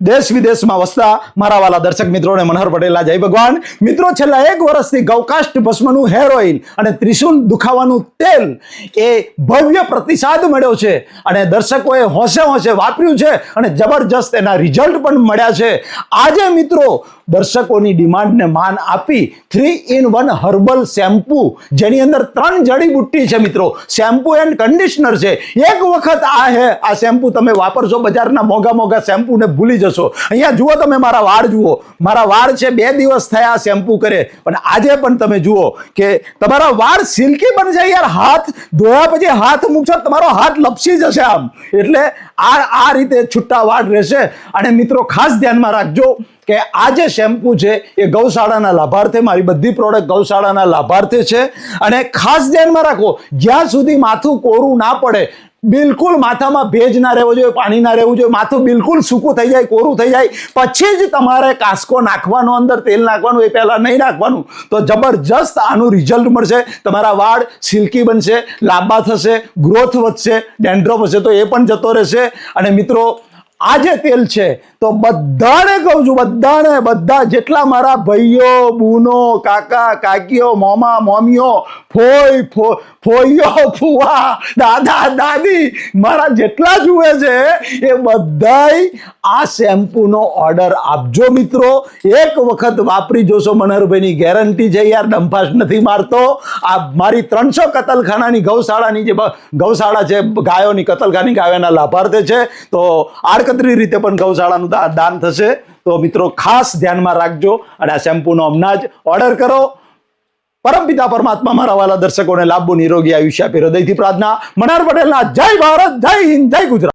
દેશ વિદેશમાં વસતા મારા વાલા દર્શક મિત્રોને મનહર પટેલના જય ભગવાન. મિત્રો, છેલ્લા એક વર્ષથી ગૌકાષ્ટ ભસ્મનું હેર ઓઇલ અને ત્રિશુલ દુખાવાનું તેલ એ ભવ્ય પ્રતિસાદ મળ્યો છે અને દર્શકોએ હોંશે હોંશે વાપર્યું છે અને જબરજસ્ત એના રિઝલ્ટ પણ મળ્યા છે. આજે મિત્રો દર્શકોની ડિમાન્ડને માન આપી three in one herbal shampoo જેની અંદર ત્રણ જડીબુટ્ટી છે મિત્રો. શેમ્પુ એન્ડ કન્ડિશનર છે. એક વખત આ હે, આ શેમ્પુ તમે વાપરશો, બજારના મોંઘા મોંઘા શેમ્પૂને ભૂલી જશો. અહીંયા જુઓ તમે મારા વાળ, જુઓ. મારા વાળ છે, બે દિવસ થયા શેમ્પુ કરે. પણ આજે પણ તમે જુઓ કે તમારા વાળ સિલ્કી બનશે યાર, હાથ ધોયા પછી હાથ મૂકશો તમારો હાથ લપસી જશે આમ. એટલે આ આ રીતે છૂટા વાળ રહેશે. અને મિત્રો, ખાસ ધ્યાનમાં રાખજો કે આજે શેમ્પુ છે, એ ગૌશાળાના લાભાર્થે, મારી બધી પ્રોડક્ટ ગૌશાળાના લાભાર્થે છે. અને ખાસ ધ્યાનમાં રાખો, જ્યાં સુધી માથું કોરું ના પડે, બિલકુલ માથામાં ભેજ ના રહેવો જોઈએ, પાણી ના રહેવું જોઈએ, માથું બિલકુલ સૂકું થઈ જાય, કોરું થઈ જાય, પછી જ તમારે કાસ્કો નાખવાનો, અંદર તેલ નાખવાનું, એ પહેલાં નહીં નાખવાનું. તો જબરજસ્ત આનું રિઝલ્ટ મળશે, તમારા વાળ સિલ્કી બનશે, લાંબા થશે ગ્રોથ વધશે ડેન્ડ્રફ હશે તો એ પણ જતો રહેશે. અને મિત્રો આ જે તેલ છે. તો બધાને કહું છું, બધાને, બધા જેટલા મારા ભાઈઓ, બૂનો, કાકા, કાકીઓ, મોમા, મોમીઓ, ફોઈ ફોઈઓ, ફુવા, દાદા, દાદી, મારા જેટલા જુએ છે, એ બધાય આ શેમ્પૂનો ઓર્ડર આપજો મિત્રો. એક વખત વાપરી જોશો મનહરભાઈની ગેરંટી છે, યાર ડંફાસ નથી મારતો. આ મારી ત્રણસો કતલખાનાની ગૌશાળાની જે ગૌશાળા છે, ગાયોની, કતલખાની ગાયોના લાભાર્થે છે. તો આડકતરી રીતે પણ ગૌશાળાનું દાન થશે. તો મિત્રો ખાસ ધ્યાનમાં રાખજો અને આ શેમ્પૂનો હમણાં જ ઓર્ડર કરો. પરમપિતા પરમાત્મા મારા વાલા દર્શકોને લાંબુ નિરોગી આયુષ્ય આપી હૃદયથી પ્રાર્થના. મનાર પટેલના જય ભારત, જય હિન્દ, જય ગુજરાત.